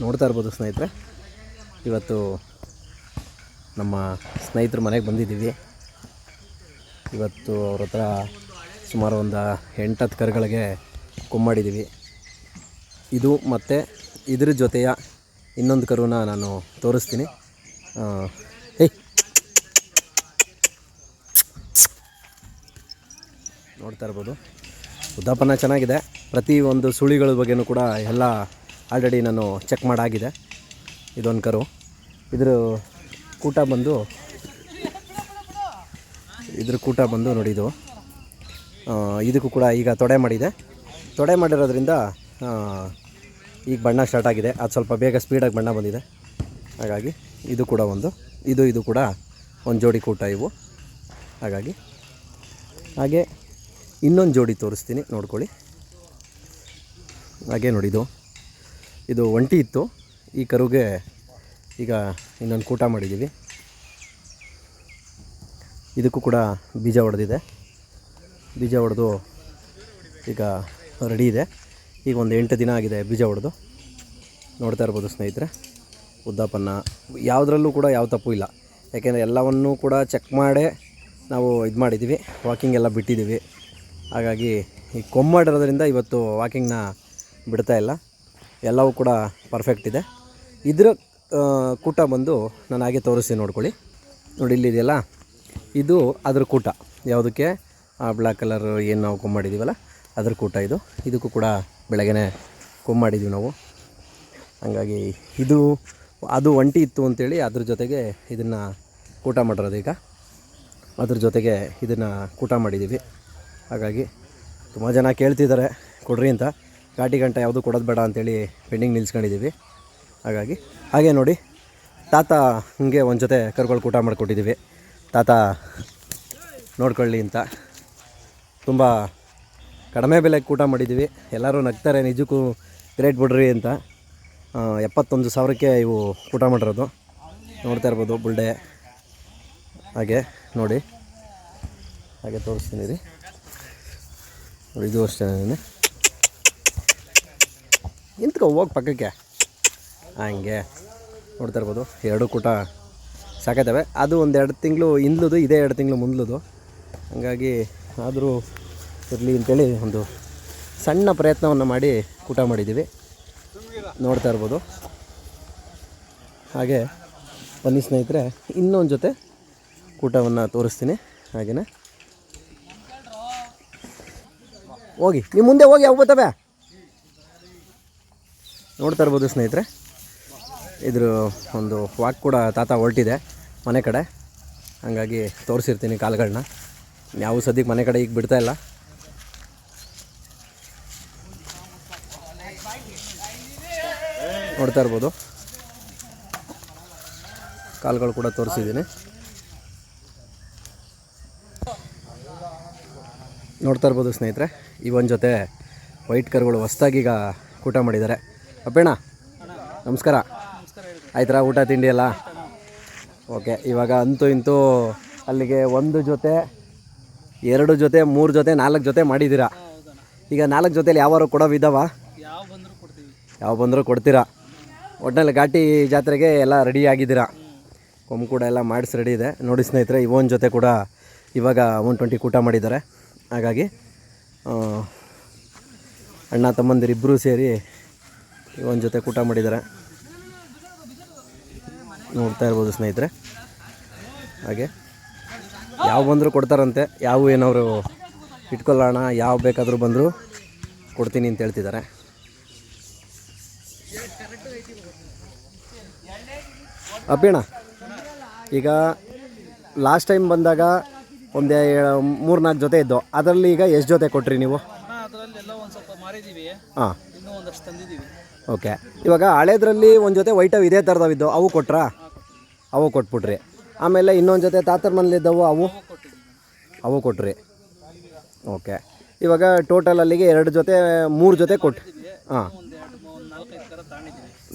ನೋಡ್ತಾ ಇರ್ಬೋದು ಸ್ನೇಹಿತರೆ. ಇವತ್ತು ನಮ್ಮ ಸ್ನೇಹಿತರ ಮನೆಗೆ ಬಂದಿದ್ದೀವಿ. ಇವತ್ತು ಅವ್ರ ಹತ್ರ ಸುಮಾರು ಒಂದು ಎಂಟತ್ತು ಕರುಗಳಿಗೆ ಕುಮ್ಮಾಡಿದ್ದೀವಿ. ಇದು ಮತ್ತು ಇದ್ರ ಜೊತೆಯ ಇನ್ನೊಂದು ಕರುನ ನಾನು ತೋರಿಸ್ತೀನಿ. ಹೇ. ನೋಡ್ತಾ ಇರ್ಬೋದು. ಉದ್ದಾಪನ ಚೆನ್ನಾಗಿದೆ. ಪ್ರತಿ ಒಂದು ಸುಳಿಗಳ ಬಗ್ಗೆನೂ ಕೂಡ ಎಲ್ಲ ಆಲ್ರೆಡಿ ನಾನು ಚೆಕ್ ಮಾಡಾಗಿದೆ. ಇದೊಂದು ಕರು. ಇದ್ರ ಕೂಟ ಬಂದು, ಇದ್ರ ಕೂಟ ಬಂದು ನೋಡಿ ಇದು. ಇದಕ್ಕೂ ಕೂಡ ಈಗ ತೊಡೆ ಮಾಡಿದೆ. ತೊಡೆ ಮಾಡಿರೋದ್ರಿಂದ ಈಗ ಬಣ್ಣ ಸ್ಟಾರ್ಟ್ ಆಗಿದೆ. ಅದು ಸ್ವಲ್ಪ ಬೇಗ ಸ್ಪೀಡಾಗಿ ಬಣ್ಣ ಬಂದಿದೆ. ಹಾಗಾಗಿ ಇದು ಕೂಡ ಒಂದು. ಇದು ಇದು ಕೂಡ ಒಂದು ಜೋಡಿ ಕೂಟ ಇವು. ಹಾಗಾಗಿ ಹಾಗೆ ಇನ್ನೊಂದು ಜೋಡಿ ತೋರಿಸ್ತೀನಿ. ನೋಡ್ಕೊಳ್ಳಿ. ಹಾಗೆ ನೋಡಿ ಇದು ಒಂಟಿ ಇತ್ತು. ಈ ಕರುಗೆ ಈಗ ಇನ್ನೊಂದು ಕೂಟ ಮಾಡಿದ್ದೀವಿ. ಇದಕ್ಕೂ ಕೂಡ ಬೀಜ ಹೊಡೆದಿದೆ ಬೀಜ ಹೊಡೆದು ಈಗ ರೆಡಿ ಇದೆ. ಈಗ ಒಂದು ಎಂಟು ದಿನ ಆಗಿದೆ ಬೀಜ ಹೊಡೆದು ನೋಡ್ತಾ ಇರ್ಬೋದು ಸ್ನೇಹಿತರೆ ಉದ್ದಾಪನ್ನ ಯಾವುದರಲ್ಲೂ ಕೂಡ ಯಾವ ತಪ್ಪು ಇಲ್ಲ. ಯಾಕೆಂದರೆ ಎಲ್ಲವನ್ನೂ ಕೂಡ ಚೆಕ್ ಮಾಡೇ ನಾವು ಇದು ಮಾಡಿದ್ದೀವಿ. ವಾಕಿಂಗ್ ಎಲ್ಲ ಬಿಟ್ಟಿದ್ದೀವಿ. ಹಾಗಾಗಿ ಈ ಕೊಮ್ಮಾಡಿರೋದ್ರಿಂದ ಇವತ್ತು ವಾಕಿಂಗ್ನ ಬಿಡ್ತಾ ಇಲ್ಲ. ಎಲ್ಲವೂ ಕೂಡ ಪರ್ಫೆಕ್ಟ್ ಇದೆ. ಇದರ ಕೂಟ ಬಂದು ನಾನು ಹಾಗೆ ತೋರಿಸ್ತೀನಿ ನೋಡ್ಕೊಳ್ಳಿ. ನೋಡಿ ಇಲ್ಲಿದೆಯಲ್ಲ ಇದು ಅದ್ರ ಕೂಟ. ಯಾವುದಕ್ಕೆ? ಆ ಬ್ಲ್ಯಾಕ್ ಕಲರ್ ಏನು ನಾವು ಕೊಮ್ಮಾಡಿದ್ದೀವಲ್ಲ ಅದ್ರ ಕೂಟ ಇದು. ಇದಕ್ಕೂ ಕೂಡ ಬೆಳಗ್ಗೆ ಕೊಮ್ಮ ಮಾಡಿದ್ದೀವಿ ನಾವು. ಹಂಗಾಗಿ ಇದು, ಅದು ಒಂಟಿ ಇತ್ತು ಅಂತೇಳಿ ಅದ್ರ ಜೊತೆಗೆ ಇದನ್ನು ಕೂಟ ಮಾಡಿರೋದು ಈಗ. ಅದ್ರ ಜೊತೆಗೆ ಇದನ್ನು ಕೂಟ ಮಾಡಿದ್ದೀವಿ ಹಾಗಾಗಿ ತುಂಬ ಜನ ಕೇಳ್ತಿದ್ದಾರೆ, ಕೊಡ್ರಿ ಅಂತ. ಘಾಟಿ ಗಂಟೆ ಯಾವುದು ಕೊಡೋದು ಬೇಡ ಅಂತೇಳಿ ಪೆಂಡಿಂಗ್ ನಿಲ್ಸ್ಕೊಂಡಿದ್ದೀವಿ. ಹಾಗಾಗಿ ಹಾಗೆ ನೋಡಿ, ತಾತ ಹೀಗೆ ಒಂದು ಜೊತೆ ಕರ್ಗಳು ಊಟ ಮಾಡಿಕೊಟ್ಟಿದ್ದೀವಿ. ತಾತ ನೋಡ್ಕೊಳ್ಳಿ ಅಂತ. ತುಂಬ ಕಡಿಮೆ ಬೆಲೆಗೆ ಊಟ ಮಾಡಿದ್ದೀವಿ. ಎಲ್ಲರೂ ನಗ್ತಾರೆ, ನಿಜಕ್ಕೂ ಗ್ರೇಟ್ ಬಿಡ್ರಿ ಅಂತ. ಎಪ್ಪತ್ತೊಂದು ಸಾವಿರಕ್ಕೆ ಇವು ಊಟ ಮಾಡಿರೋದು. ನೋಡ್ತಾ ಇರ್ಬೋದು ಬುಲ್ಡೆ. ಹಾಗೆ ನೋಡಿ. ಹಾಗೆ ತೋರಿಸ್ತೀನಿ ರೀ. ಇದು ಅಷ್ಟೇ ನಿಂತ್ಕೊ ಹೋಗಿ ಪಕ್ಕಕ್ಕೆ? ಹಂಗೆ ನೋಡ್ತಾ ಇರ್ಬೋದು. ಎರಡು ಕೂಟ ಸಾಕೈತವೆ. ಅದು ಒಂದು ಎರಡು ತಿಂಗಳು ಹಿಂದ್ಲದು, ಇದೇ ಎರಡು ತಿಂಗಳು ಮುಂದ್ಲದು. ಹಂಗಾಗಿ ಆದರೂ ಇರಲಿ ಅಂತೇಳಿ ಒಂದು ಸಣ್ಣ ಪ್ರಯತ್ನವನ್ನು ಮಾಡಿ ಕೂಟ ಮಾಡಿದ್ದೀವಿ. ನೋಡ್ತಾ ಇರ್ಬೋದು. ಹಾಗೆ ಬನ್ನಿ ಸ್ನೇಹಿತರೆ, ಇನ್ನೊಂದು ಜೊತೆ ಕೂಟವನ್ನು ತೋರಿಸ್ತೀನಿ. ಹಾಗೆಯೇ ಹೋಗಿ, ನೀವು ಮುಂದೆ ಹೋಗಿ ಯಾವ ಬರ್ತವೆ? ನೋಡ್ತಾ ಇರ್ಬೋದು ಸ್ನೇಹಿತರೆ. ಇದ್ರ ಒಂದು ವಾಕ್ ಕೂಡ ತಾತ ಹೊರಟಿದೆ ಮನೆ ಕಡೆ. ಹಾಗಾಗಿ ತೋರಿಸಿರ್ತೀನಿ ಕಾಲುಗಳನ್ನ ಯಾವ ಸದ್ಯಕ್ಕೆ ಮನೆ ಕಡೆ ಈಗ ಬಿಡ್ತಾ ಇಲ್ಲ. ನೋಡ್ತಾ ಇರ್ಬೋದು. ಕಾಲುಗಳು ಕೂಡ ತೋರಿಸಿದ್ದೀನಿ. ನೋಡ್ತಾ ಇರ್ಬೋದು ಸ್ನೇಹಿತರೆ, ಈ ಜೊತೆ ವೈಟ್ ಕರುಗಳು ಹೊಸ್ದಾಗಿ ಈಗ ಕೂಟ ಮಾಡಿದ್ದಾರೆ. ಅಪ್ಪೇಣ ನಮಸ್ಕಾರ. ಆಯ್ತರ ಊಟ, ತಿಂಡಿ ಎಲ್ಲ? ಓಕೆ, ಇವಾಗ ಅಂತೂ ಇಂತೂ ಅಲ್ಲಿಗೆ ಒಂದು ಜೊತೆ, ಎರಡು ಜೊತೆ, ಮೂರು ಜೊತೆ, ನಾಲ್ಕು ಜೊತೆ ಮಾಡಿದ್ದೀರಾ? ಈಗ ನಾಲ್ಕು ಜೊತೆಲಿ ಯಾವಾರು ಕೊಡೋ ವಿಧವ? ಯಾವ ಬಂದರೂ ಕೊಡ್ತೀರಾ. ಒಟ್ಟಿನಲ್ಲಿ ಘಾಟಿ ಜಾತ್ರೆಗೆ ಎಲ್ಲ ರೆಡಿ ಆಗಿದ್ದೀರಾ. ಕೊಂಬು ಕೂಡ ಎಲ್ಲ ಮಾಡಿಸಿ ರೆಡಿ ಇದೆ. ನೋಡಿ ಸ್ನೇಹಿತರೆ ಇವನ್ ಜೊತೆ ಕೂಡ ಇವಾಗ ಒನ್ ಟ್ವೆಂಟಿ ಕೂಟ ಮಾಡಿದ್ದಾರೆ. ಹಾಗಾಗಿ ಅಣ್ಣ ತಮ್ಮಂದಿರಿಬ್ಬರೂ ಸೇರಿ ಒಂದು ಜೊತೆ ಕೂಟ ಮಾಡಿದ್ದಾರೆ. ನೋಡ್ತಾ ಇರ್ಬೋದು ಸ್ನೇಹಿತರೆ. ಹಾಗೆ ಯಾವ ಬಂದರೂ ಕೊಡ್ತಾರಂತೆ ಯಾವ ಏನವರು ಇಟ್ಕೊಳ್ಳೋಣ ಯಾವ ಬೇಕಾದರೂ ಬಂದರೂ ಕೊಡ್ತೀನಿ ಅಂತ ಹೇಳ್ತಿದ್ದಾರೆ. ಅಪ್ಪಿಣ ಈಗ ಲಾಸ್ಟ್ ಟೈಮ್ ಬಂದಾಗ ಒಂದೇ ಮೂರು ನಾಲ್ಕು ಜೊತೆ ಇದ್ದೋ ಅದರಲ್ಲಿ ಈಗ ಎಷ್ಟು ಜೊತೆ ಕೊಟ್ರಿ ನೀವು? ಹಾಂ ಇನ್ನೂ ಒಂದಷ್ಟು ತಂದಿದ್ದೀವಿ ಓಕೆ. ಇವಾಗ ಹಳೇದ್ರಲ್ಲಿ ಒಂದು ಜೊತೆ ವೈಟವ್ ಇದೇ ಥರದವಿದ್ದು ಅವು ಕೊಟ್ರಾ? ಅವು ಕೊಟ್ಬಿಟ್ರಿ. ಆಮೇಲೆ ಇನ್ನೊಂದು ಜೊತೆ ತಾತರ ಮನೇಲಿದ್ದವು ಅವು? ಅವು ಕೊಟ್ರಿ. ಓಕೆ. ಇವಾಗ ಟೋಟಲ್ ಅಲ್ಲಿಗೆ ಎರಡು ಜೊತೆ, ಮೂರು ಜೊತೆ ಕೊಟ್ಟು ಹಾಂ.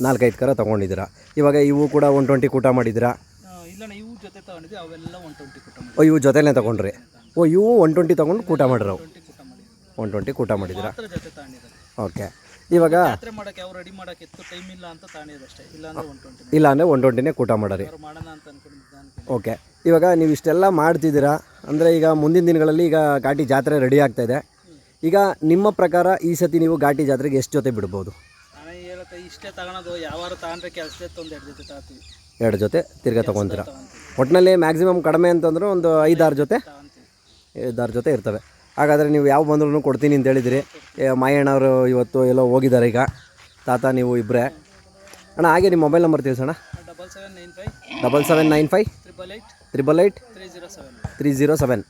ನಾಲ್ಕೈದು ಕರ ತೊಗೊಂಡಿದ್ದೀರಾ. ಇವಾಗ ಇವು ಕೂಡ ಒನ್ ಟ್ವೆಂಟಿ ಕೂಟ ಮಾಡಿದ್ದೀರಾ? ಓ, ಇವು ಜೊತೆಲೇ ತೊಗೊಂಡ್ರಿ. ಓ, ಇವು ಒನ್ ಟ್ವೆಂಟಿ ತೊಗೊಂಡು ಕೂಟ ಮಾಡಿರೋ ಒನ್ ಟ್ವೆಂಟಿ ಕೂಟ ಮಾಡಿದ್ದೀರಾ. ಓಕೆ. ಇವಾಗ ಜಾತ್ರೆ ಮಾಡಕ್ಕೆ ಯಾವ ರೆಡಿ ಮಾಡಕ್ಕೆ ಎತ್ತು ಟೈಮ್ ಇಲ್ಲ ಅಂತ ತಾಣಿದಷ್ಟೇ ಇಲ್ಲ ಅಂದ್ರೆ ಒನ್ ಟ್ವೆಂಟಿ ಇಲ್ಲ ಅಂದರೆ ಒನ್ ಟ್ವೆಂಟಿನೇ ಕೂಟ ಮಾಡೋರಿ. ಅವ್ರು ಮಾಡೋಣ ಅಂತ ಅನ್ಕೊಂಡಿದ್ದೆ ಓಕೆ. ಇವಾಗ ನೀವು ಇಷ್ಟೆಲ್ಲ ಮಾಡ್ತಿದ್ದೀರಾ ಅಂದರೆ ಈಗ ಮುಂದಿನ ದಿನಗಳಲ್ಲಿ ಈಗ ಘಾಟಿ ಜಾತ್ರೆ ರೆಡಿ ಆಗ್ತಾ ಇದೆ. ಈಗ ನಿಮ್ಮ ಪ್ರಕಾರ ಈ ಸತಿ ನೀವು ಘಾಟಿ ಜಾತ್ರೆಗೆ ಎಷ್ಟು ಜೊತೆ ಬಿಡ್ಬೋದು? ನಾನು ಹೇಳತ್ತೆ ಇಷ್ಟೇ ತಗೊಳೋದು ಯಾವಾರು ತಗೊಂಡ್ರೆ ಕೆಲಸ ಒಂದು ಎರಡು ಜೊತೆ ತಗೋತೀವಿ ಎರಡು ಜೊತೆ ತಿರ್ಗಾ ತೊಗೊತೀರಾ? ಒಟ್ಟಿನಲ್ಲಿ ಮ್ಯಾಕ್ಸಿಮಮ್ ಕಡಿಮೆ ಅಂತಂದ್ರೆ ಒಂದು ಐದಾರು ಜೊತೆ ತಗೊಂತೀವಿ. ಐದಾರು ಜೊತೆ ಇರ್ತವೆ. ಹಾಗಾದರೆ ನೀವು ಯಾವ ಬಂದ್ರೂ ಕೊಡ್ತೀನಿ ಅಂತ ಹೇಳಿದಿರಿ. ಮಾಯಣ್ಣವರು ಇವತ್ತು ಎಲ್ಲೋ ಹೋಗಿದ್ದಾರೆ ಈಗ. ತಾತ ನೀವು ಇಬ್ಬರೇ ಅಣ್ಣ ಹಾಗೆ ನಿಮ್ಮ mobile number ತಿಳಿಸೋಣ? Double seven nine five. Double seven nine five triple eight. Three zero seven. Three zero seven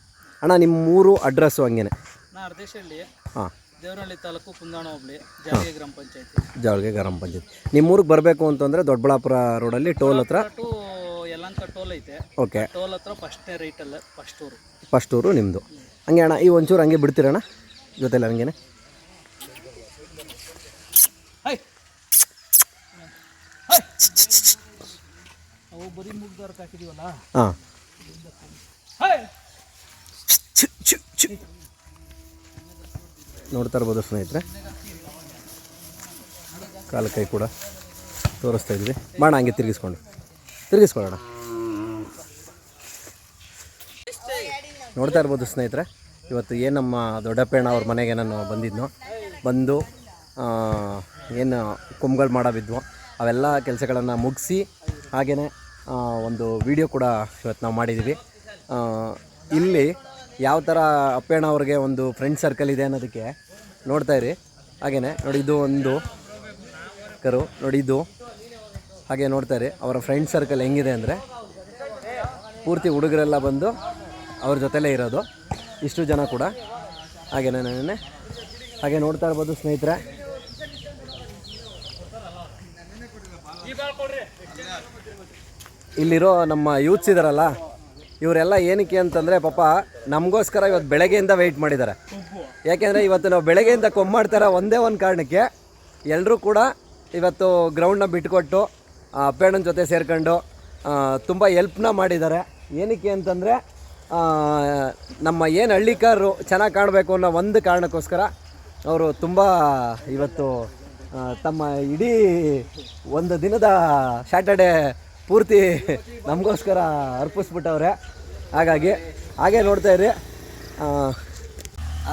ಅಣ್ಣ ನಿಮ್ಮ ಮೂರು ಅಡ್ರೆಸ್ಸು ಹಂಗೇನೆ. ಹಾಂ. ದೇವರಹಳ್ಳಿ ತಾಲೂಕು ಕುಂದಾಣ ಹೋಬಳಿ ಗ್ರಾಮ ಪಂಚಾಯತಿ. ಜಾಳ್ಗೆ ಗ್ರಾಮ ಪಂಚಾಯತ್. ನಿಮ್ಮ ಊರಿಗೆ ಬರಬೇಕು ಅಂತಂದರೆ ದೊಡ್ಡಬಳ್ಳಾಪುರ ರೋಡಲ್ಲಿ ಟೋಲ್ ಹತ್ರ. ಟು ಯಲಂಕ ಟೋಲ್ ಐತೆ. ಓಕೆ. ಟೋಲ್ ಹತ್ರ ಫಸ್ಟ್ನೇ ರೈಟಲ್ಲ ಫಸ್ಟ್ ಊರು. ಫಸ್ಟ್ ಊರು ನಿಮ್ಮದು ಹಂಗೆ ಅಣ್ಣ ಈ ಒಂಚೂರು ಹಂಗೆ ಬಿಡ್ತೀರಣ್ಣ ಜೊತೆಲಿ ಹಂಗೇನೆ. ಹೈ. ನೋಡ್ತಾ ಇರ್ಬೋದು ಸ್ನೇಹಿತರೆ. ಕಾಲು ಕೈ ಕೂಡ ತೋರಿಸ್ತಾ ಇದ್ವಿ. ಬಾಣ ಹಂಗೆ ತಿರುಗಿಸ್ಕೊಂಡು. ತಿರುಗಿಸ್ಕೊಳ್ಳೋಣ. ನೋಡ್ತಾ ಇರ್ಬೋದು ಸ್ನೇಹಿತರೆ. ಇವತ್ತು ಏನು ನಮ್ಮ ದೊಡ್ಡಪ್ಪಣ್ಣ ಅವ್ರ ಮನೆಗೆ ನಾನು ಬಂದಿದ್ನೋ, ಬಂದು ಏನು ಕೊಂಬುಗಳು ಮಾಡೋ ಅವೆಲ್ಲ ಕೆಲಸಗಳನ್ನು ಮುಗಿಸಿ ಹಾಗೆಯೇ ಒಂದು ವಿಡಿಯೋ ಕೂಡ ಇವತ್ತು ನಾವು ಮಾಡಿದ್ದೀವಿ ಇಲ್ಲಿ ಯಾವ ಥರ ಅಪ್ಪಣ್ಣ ಅವ್ರಿಗೆ ಒಂದು ಫ್ರೆಂಡ್ ಸರ್ಕಲ್ ಇದೆ ಅನ್ನೋದಕ್ಕೆ ನೋಡ್ತಾ ಇರಿ. ಹಾಗೆಯೇ ನೋಡಿ ಇದು ಒಂದು ಕರು, ನೋಡಿ ಇದು. ಹಾಗೆ ನೋಡ್ತಾ ಇರಿ, ಅವರ ಫ್ರೆಂಡ್ ಸರ್ಕಲ್ ಹೆಂಗಿದೆ ಅಂದರೆ ಪೂರ್ತಿ ಹುಡುಗರೆಲ್ಲ ಬಂದು ಅವ್ರ ಜೊತೆಲೇ ಇರೋದು. ಇಷ್ಟು ಜನ ಕೂಡ. ಹಾಗೆ ನಾನೇ ಹಾಗೆ ನೋಡ್ತಾ ಇರ್ಬೋದು ಸ್ನೇಹಿತರೆ. ಇಲ್ಲಿರೋ ನಮ್ಮ ಯೂತ್ಸ್ ಇದಾರಲ್ಲ, ಇವರೆಲ್ಲ ಏನಕ್ಕೆ ಅಂತಂದರೆ ಪಾಪ ನಮಗೋಸ್ಕರ ಇವತ್ತು ಬೆಳಗ್ಗೆಯಿಂದ ವೆಯ್ಟ್ ಮಾಡಿದ್ದಾರೆ. ಯಾಕೆಂದರೆ ಇವತ್ತು ನಾವು ಬೆಳಗ್ಗೆಯಿಂದ ಕೊಮ್ಮಾಡ್ತಾರ ಒಂದೇ ಒಂದು ಕಾರಣಕ್ಕೆ ಎಲ್ಲರೂ ಕೂಡ ಇವತ್ತು ಗ್ರೌಂಡ್ನ ಬಿಟ್ಕೊಟ್ಟು ಅಪ್ಪಣ್ಣನ ಜೊತೆ ಸೇರ್ಕೊಂಡು ತುಂಬ ಎಲ್ಪ್ನ ಮಾಡಿದ್ದಾರೆ. ಏನಕ್ಕೆ ಅಂತಂದರೆ ನಮ್ಮ ಏನು ಹಳ್ಳಿಕಾರರು ಚೆನ್ನಾಗಿ ಕಾಣಬೇಕು ಅನ್ನೋ ಒಂದು ಕಾರಣಕ್ಕೋಸ್ಕರ ಅವರು ತುಂಬ ಇವತ್ತು ತಮ್ಮ ಇಡೀ ಒಂದು ದಿನದ ಸ್ಯಾಟರ್ಡೇ ಪೂರ್ತಿ ನಮಗೋಸ್ಕರ ಅರ್ಪಿಸ್ಬಿಟ್ಟವ್ರೆ. ಹಾಗಾಗಿ ಹಾಗೆ ನೋಡ್ತಾ ಇರಿ.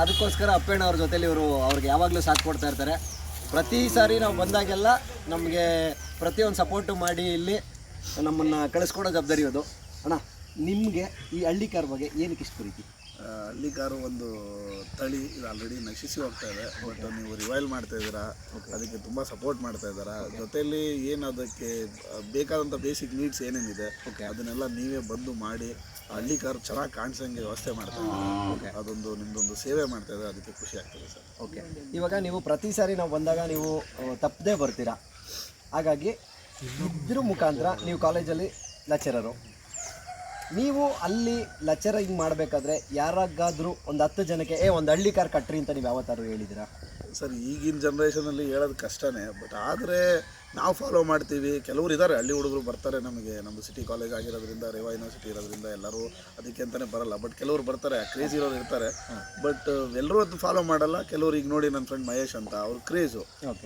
ಅದಕ್ಕೋಸ್ಕರ ಅಪ್ಪಣ್ಣ ಅವ್ರ ಜೊತೆಲಿ ಇವರು ಅವ್ರಿಗೆ ಯಾವಾಗಲೂ ಸಾಥ್ ಕೊಡ್ತಾ ಇರ್ತಾರೆ. ಪ್ರತಿ ಸಾರಿ ನಾವು ಬಂದಾಗೆಲ್ಲ ನಮಗೆ ಪ್ರತಿಯೊಂದು ಸಪೋರ್ಟು ಮಾಡಿ ಇಲ್ಲಿ ನಮ್ಮನ್ನು ಕಳಿಸ್ಕೊಡೋ ಜವಾಬ್ದಾರಿ ಅದು ಅಣ್ಣ. ನಿಮಗೆ ಈ ಹಳ್ಳಿ ಕಾರ್ ಬಗ್ಗೆ ಏನಕ್ಕೆ ಇಷ್ಟು ಪ್ರೀತಿ? ಹಳ್ಳಿ ಕಾರು ಒಂದು ತಳಿ ಇದು ಆಲ್ರೆಡಿ ನಶಿಸಿ ಹೋಗ್ತಾ ಇದೆ. ಬಟ್ ನೀವು ರಿವೈಲ್ ಮಾಡ್ತಾ ಇದ್ದೀರಾ ಅದಕ್ಕೆ ತುಂಬ ಸಪೋರ್ಟ್ ಮಾಡ್ತಾ ಇದ್ದೀರಾ? ಜೊತೆಯಲ್ಲಿ ಏನು ಅದಕ್ಕೆ ಬೇಕಾದಂಥ ಬೇಸಿಕ್ ನೀಡ್ಸ್ ಏನೇನಿದೆ ಅದನ್ನೆಲ್ಲ ನೀವೇ ಬಂದು ಮಾಡಿ ಹಳ್ಳಿ ಕಾರು ಚೆನ್ನಾಗಿ ಕಾಣಿಸಂಗೆ ವ್ಯವಸ್ಥೆ ಮಾಡ್ತಾ ಇದ್ದೀರಾ? ಅದೊಂದು ನಿಮ್ಮದೊಂದು ಸೇವೆ ಮಾಡ್ತಾ ಇದ್ದಾರೆ ಅದಕ್ಕೆ ಖುಷಿ ಆಗ್ತದೆ ಸರ್. ಓಕೆ ಇವಾಗ ನೀವು ಪ್ರತಿ ಸಾರಿ ನಾವು ಬಂದಾಗ ನೀವು ತಪ್ಪದೇ ಬರ್ತೀರಾ? ಹಾಗಾಗಿ ಇದ್ರ ಮುಖಾಂತರ ನೀವು ಕಾಲೇಜಲ್ಲಿ ಲೆಕ್ಚರರು ನೀವು ಅಲ್ಲಿ ಲಚರಿಂಗ್ ಮಾಡಬೇಕಾದ್ರೆ ಯಾರಾಗಾದರೂ ಒಂದು ಹತ್ತು ಜನಕ್ಕೆ, ಏ, ಒಂದು ಹಳ್ಳಿ ಕಾರ್ ಕಟ್ರಿ ಅಂತ ನೀವು ಯಾವತ್ತಾದ್ರೂ ಹೇಳಿದ್ದೀರಾ? ಸರ್, ಈಗಿನ ಜನ್ರೇಷನಲ್ಲಿ ಹೇಳೋದು ಕಷ್ಟನೇ ಬಟ್ ಆದರೆ ನಾವು ಫಾಲೋ ಮಾಡ್ತೀವಿ. ಕೆಲವರು ಇದ್ದಾರೆ ಹಳ್ಳಿ ಹುಡುಗರು ಬರ್ತಾರೆ ನಮಗೆ. ನಮ್ಮ ಸಿಟಿ ಕಾಲೇಜ್ ಆಗಿರೋದ್ರಿಂದ ರೇವಾ ಯೂನಿವರ್ಸಿಟಿ ಇರೋದ್ರಿಂದ ಎಲ್ಲರೂ ಅದಕ್ಕೆ ಅಂತಲೇ ಬರಲ್ಲ. ಬಟ್ ಕೆಲವರು ಬರ್ತಾರೆ ಕ್ರೇಜ್ ಇರೋರು ಇರ್ತಾರೆ. ಬಟ್ ಎಲ್ಲರೂ ಅದು ಫಾಲೋ ಮಾಡಲ್ಲ. ಕೆಲವರು ಈಗ ನೋಡಿ ನನ್ನ ಫ್ರೆಂಡ್ ಮಹೇಶ್ ಅಂತ ಅವ್ರು ಕ್ರೇಜು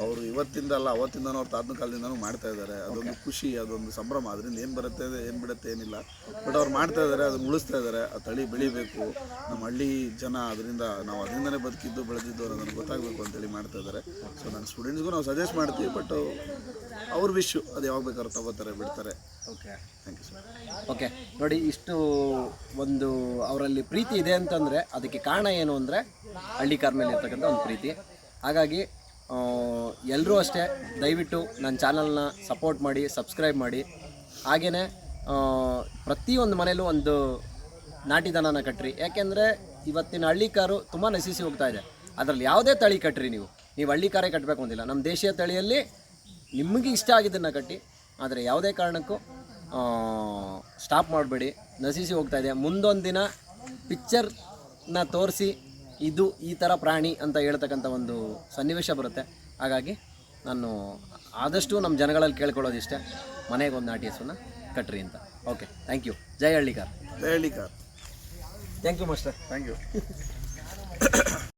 ಅವರು ಇವತ್ತಿಂದ ಅಲ್ಲ ಅವತ್ತಿಂದನೂ ಅವ್ರ ತಾತನ ಕಾಲದಿಂದನೂ ಮಾಡ್ತಾ ಇದ್ದಾರೆ ಅದೊಂದು ಖುಷಿ ಅದೊಂದು ಸಂಭ್ರಮ. ಅದರಿಂದ ಏನು ಬರುತ್ತೆ ಏನು ಬಿಡುತ್ತೆ ಏನಿಲ್ಲ. ಬಟ್ ಅವ್ರು ಮಾಡ್ತಾ ಇದ್ದಾರೆ ಅದನ್ನು ಉಳಿಸ್ತಾ ಇದ್ದಾರೆ ಆ ತಳಿ ಬೆಳಿಬೇಕು. ನಮ್ಮ ಹಳ್ಳಿ ಜನ ಅದರಿಂದ ನಾವು ಅದರಿಂದನೇ ಬದುಕಿದ್ದು ಬೆಳೆದಿದ್ದು ಅನ್ನೋದನ್ನು ಗೊತ್ತಾಗಬೇಕು ಅಂತೇಳಿ ಮಾಡ್ತಾ ಇದ್ದಾರೆ ಸೊ ನನ್ನ ಸ್ಟೂಡೆಂಟ್ಸ್ಗೂ ನಾವು ಸಜೆಸ್ಟ್ ಮಾಡ್ತೀವಿ ಬಟ್ ಅವ್ರ ವಿಶ್ಯು ಅದು ಯಾವಾಗ ಬೇಕಾದ್ರೂ ತಗೋತಾರೆ ಬಿಡ್ತಾರೆ. Okay thank you sir okay ನೋಡಿ ಇಷ್ಟು ಒಂದು ಅವರಲ್ಲಿ ಪ್ರೀತಿ ಇದೆ ಅಂತಂದರೆ ಅದಕ್ಕೆ ಕಾರಣ ಏನು ಅಂದರೆ ಹಳ್ಳಿ ಕಾರ್ ಮೇಲೆ ಇರ್ತಕ್ಕಂಥ ಒಂದು ಪ್ರೀತಿ. ಹಾಗಾಗಿ ಎಲ್ಲರೂ ಅಷ್ಟೇ ದಯವಿಟ್ಟು ನನ್ನ ಚಾನಲ್ನ ಸಪೋರ್ಟ್ ಮಾಡಿ ಸಬ್ಸ್ಕ್ರೈಬ್ ಮಾಡಿ. ಹಾಗೆಯೇ ಪ್ರತಿಯೊಂದು ಮನೇಲೂ ಒಂದು ನಾಟಿ ದನನ ಕಟ್ಟ್ರಿ ಯಾಕೆಂದರೆ ಇವತ್ತಿನ ಹಳ್ಳಿ ಕಾರು ತುಂಬ ನಶಿಸಿ ಹೋಗ್ತಾ ಇದೆ. ಅದರಲ್ಲಿ ಯಾವುದೇ ತಳಿ ಕಟ್ಟ್ರಿ ನೀವು. ನೀವು ಹಳ್ಳಿ ಕಾರೇ ಕಟ್ಟಬೇಕು ಅಂದಿಲ್ಲ. ನಮ್ಮ ದೇಶೀಯ ತಳಿಯಲ್ಲಿ ನಿಮಗೆ ಇಷ್ಟ ಆಗಿದ್ದನ್ನು ಕಟ್ಟಿ ಆದರೆ ಯಾವುದೇ ಕಾರಣಕ್ಕೂ ಸ್ಟಾಪ್ ಮಾಡಬೇಡಿ. ನಶಿಸಿ ಹೋಗ್ತಾ ಇದೆ. ಮುಂದೊಂದು ದಿನ ಪಿಕ್ಚರ್ನ ತೋರಿಸಿ ಇದು ಈ ಥರ ಪ್ರಾಣಿ ಅಂತ ಹೇಳ್ತಕ್ಕಂಥ ಒಂದು ಸನ್ನಿವೇಶ ಬರುತ್ತೆ. ಹಾಗಾಗಿ ನಾನು ಆದಷ್ಟು ನಮ್ಮ ಜನಗಳಲ್ಲಿ ಕೇಳ್ಕೊಳ್ಳೋದಿಷ್ಟೇ. ಮನೆಗೆ ಒಂದು ನಾಟಿ ಹಸುನ ಕಟ್ರಿ ಅಂತ. ಓಕೆ ಥ್ಯಾಂಕ್ ಯು ಜೈ ಹಳ್ಳಿಕಾರ್ ಜೈ Hallikar thank you master thank you